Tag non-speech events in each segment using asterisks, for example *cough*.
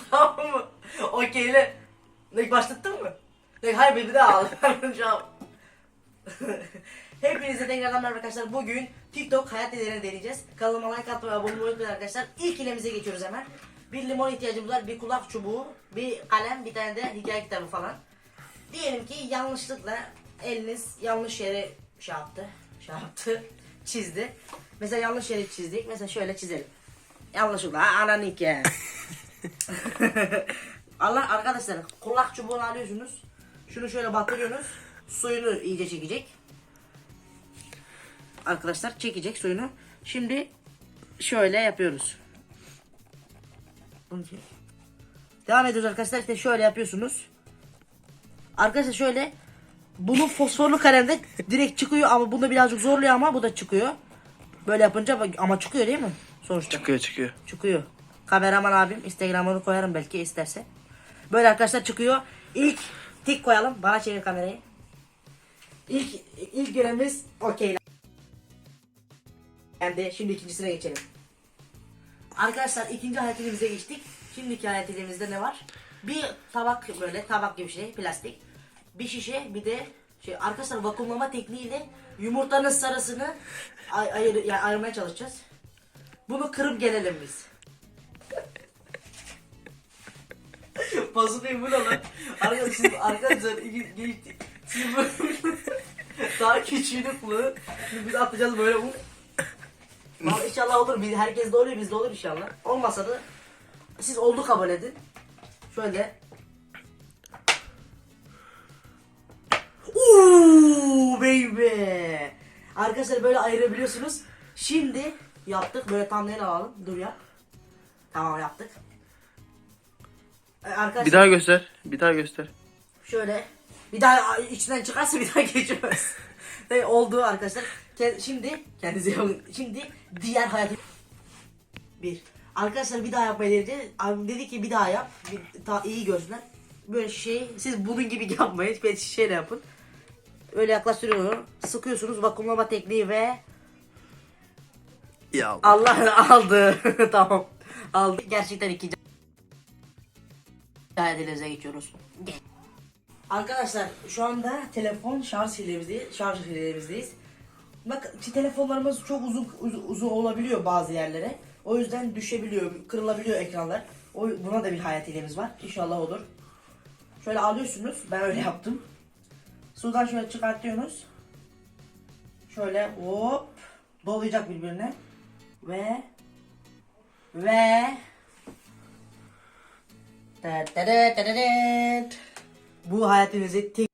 *laughs* tamam mı? Okeyle. Ne başlattın mı? Ne hayır bir daha al. *laughs* Şu an- *laughs* Hepinize tekrardan merhaba arkadaşlar. Bugün TikTok hayat ilerini deneyeceğiz. Kanalıma like atmayı, abone olmayı unutmayın arkadaşlar. İlk ilemize geçiyoruz hemen. Bir limon ihtiyacımız var, bir kulak çubuğu, bir kalem, bir tane de hikaye kitabı falan. Diyelim ki yanlışlıkla eliniz yanlış yere şey yaptı, şey yaptı, çizdi. Mesela yanlış yere çizdik. Mesela şöyle çizelim. Yanlışlıkla ananı iki. *laughs* Allah arkadaşlar kulak çubuğunu alıyorsunuz. Şunu şöyle batırıyorsunuz. Suyunu iyice çekecek. Arkadaşlar çekecek suyunu. Şimdi şöyle yapıyoruz. Bunu. Devam ediyoruz arkadaşlar. İşte şöyle yapıyorsunuz. Arkadaşlar şöyle bunun fosforlu kalemde direkt çıkıyor ama bunda birazcık zorluyor ama bu da çıkıyor. Böyle yapınca ama çıkıyor değil mi? Sonuçta. Çıkıyor çıkıyor. Çıkıyor. Kameraman abim Instagram'ını koyarım belki isterse. Böyle arkadaşlar çıkıyor. İlk tik koyalım. Bana çevir kamerayı. İlk ilk görevimiz okey. Yani şimdi ikincisine geçelim. Arkadaşlar ikinci hareketimize geçtik. Şimdiki hareketimizde ne var? Bir tabak böyle tabak gibi şey plastik. Bir şişe bir de şey arkadaşlar vakumlama tekniğiyle yumurtanın sarısını ay ayır, yani ayırmaya çalışacağız. Bunu kırıp gelelim biz. *laughs* Basınayım bu ne lan? Arkadaşlar, arkadaşlar iki- geçtik. Siz böyle daha küçüğünü kullanın. Biz atacağız böyle. Vallahi inşallah olur. Biz, herkes de oluyor, biz de olur inşallah. Olmasa da siz oldu kabul edin. Şöyle. Uuu baby. Arkadaşlar böyle ayırabiliyorsunuz. Şimdi yaptık. Böyle tam neyle alalım. Dur ya. Tamam yaptık. Ee, Arkadaşlar Bir daha göster. Bir daha göster. şöyle bir daha içinden çıkarsa bir daha *laughs* geçemez. Oldu arkadaşlar. Ke- Şimdi kendinize iyi bakın. Şimdi diğer hayatı bir. Arkadaşlar bir daha yapmayı deneyeceğiz. Abim dedi ki bir daha yap. Bir, daha iyi görsünler. Böyle şey siz bunun gibi *laughs* yapmayın. Böyle şişeyle yapın. Öyle yaklaştırıyorum. Sıkıyorsunuz vakumlama tekniği ve Ya. Allah *laughs* aldı. tamam. Aldı. Gerçekten ikinci hayatınıza geçiyoruz. Arkadaşlar şu anda telefon şarj filemizdeyiz. Şarj filemizdeyiz. Bak şu telefonlarımız çok uzun uzun, uzun olabiliyor bazı yerlere. O yüzden düşebiliyor, kırılabiliyor ekranlar. O, buna da bir hayat hilemiz var. İnşallah olur. Şöyle alıyorsunuz. Ben öyle yaptım. Sudan şöyle çıkartıyorsunuz. Şöyle hop dolayacak birbirine. Ve ve bu hayatımızı tek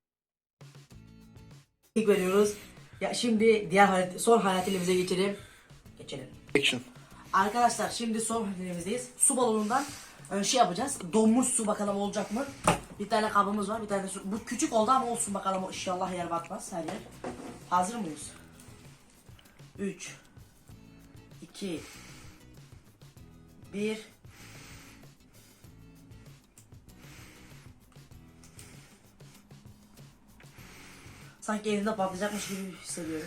tek veriyoruz. Ya şimdi diğer hayat, son hayatımıza geçelim. Geçelim. Action. Arkadaşlar şimdi son halimizdeyiz. Su balonundan e, şey yapacağız. Donmuş su bakalım olacak mı? Bir tane kabımız var, bir tane su. Bu küçük oldu ama olsun bakalım inşallah yer batmaz her yer. Hazır mıyız? 3 2 1 Sanki elimde patlayacakmış gibi hissediyorum.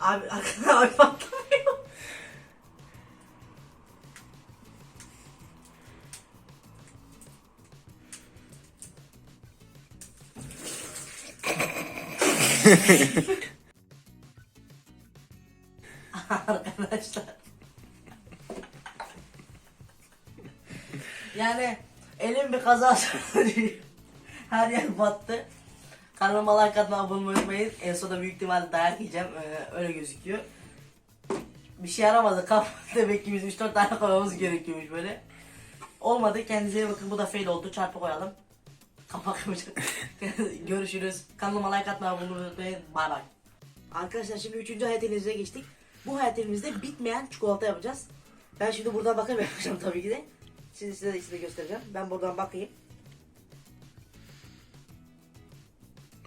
Abi *laughs* arkadan abi patlamıyor. *laughs* Arkadaşlar. Yani elim bir kaza Her yer battı. Kanalıma like atmayı, abone unutmayın. En sonunda büyük ihtimalle dayak yiyeceğim. Ee, öyle gözüküyor. Bir şey yaramadı. Kap *laughs* demek ki biz 3-4 tane koymamız gerekiyormuş böyle. Olmadı. Kendinize iyi bakın. Bu da fail oldu. Çarpı koyalım. Kapak yapacak. *laughs* Görüşürüz. Kanalıma like atmayı, unutmayın. Bay bay. Arkadaşlar şimdi 3. hayat elimize geçtik. Bu hayat elimizde bitmeyen çikolata yapacağız. Ben şimdi buradan *laughs* yapacağım tabii ki de. Şimdi size de size göstereceğim. Ben buradan bakayım.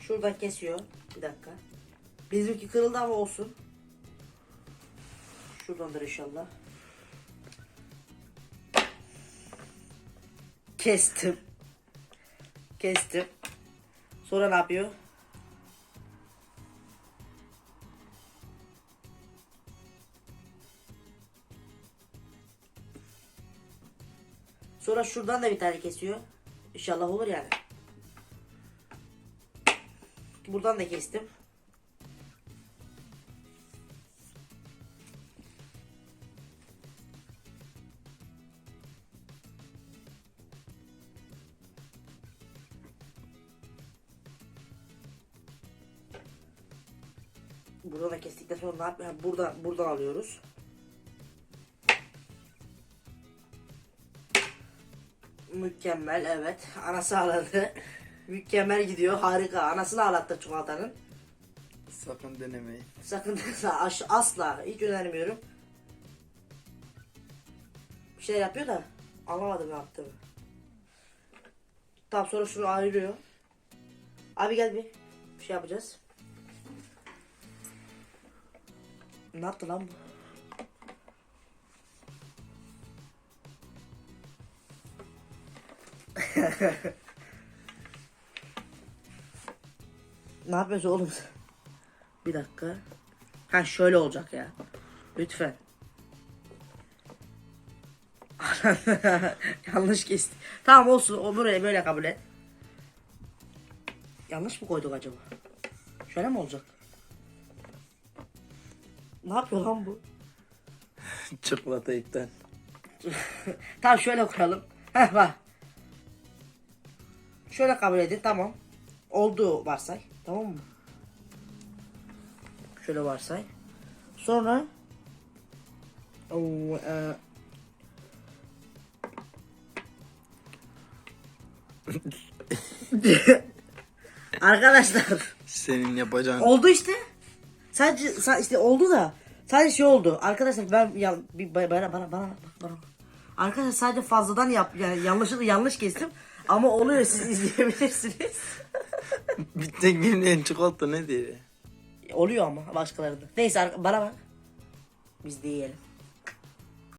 Şuradan kesiyor. Bir dakika. Bizimki kırıldı ama olsun. Şuradandır inşallah. Kestim. Kestim. Sonra ne yapıyor? Sonra şuradan da bir tane kesiyor. İnşallah olur yani. Buradan da kestim. Buradan da kestikten sonra ne yapıyor? Buradan, buradan alıyoruz. Mükemmel evet. Anası ağladı. *laughs* Mükemmel gidiyor. Harika. Anasını ağlattı çikolatanın. Sakın denemeyin. Sakın *laughs* asla hiç önermiyorum. Bir şey yapıyor da anlamadım ne yaptığını. Tamam sonra şunu ayırıyor. Abi gel bir. Bir şey yapacağız. Ne yaptı lan bu? Ne yapıyorsun oğlum? Bir dakika. Ha şöyle olacak ya. Lütfen. *laughs* Yanlış kesti. Tamam olsun. O buraya böyle kabul et. Yanlış mı koyduk acaba? Şöyle mi olacak? Ne yapıyor lan bu? Çikolata iptal. *laughs* tamam şöyle koyalım. Heh bak. Şöyle kabul edin tamam. Oldu varsay. Tamam mı? Şöyle varsay. Sonra Oo, e... *laughs* Arkadaşlar Senin yapacağın oldu işte. Sadece sa- işte oldu da sadece şey oldu. Arkadaşlar ben ya, bir, bana bana bana bana bana. Arkadaşlar sadece fazladan yap yani yanlışlıkla yanlış kestim ama oluyor siz izleyebilirsiniz. bir tek bilmeyen çikolata ne diye. oluyor ama başkalarında. Neyse bana bak. Biz de yiyelim.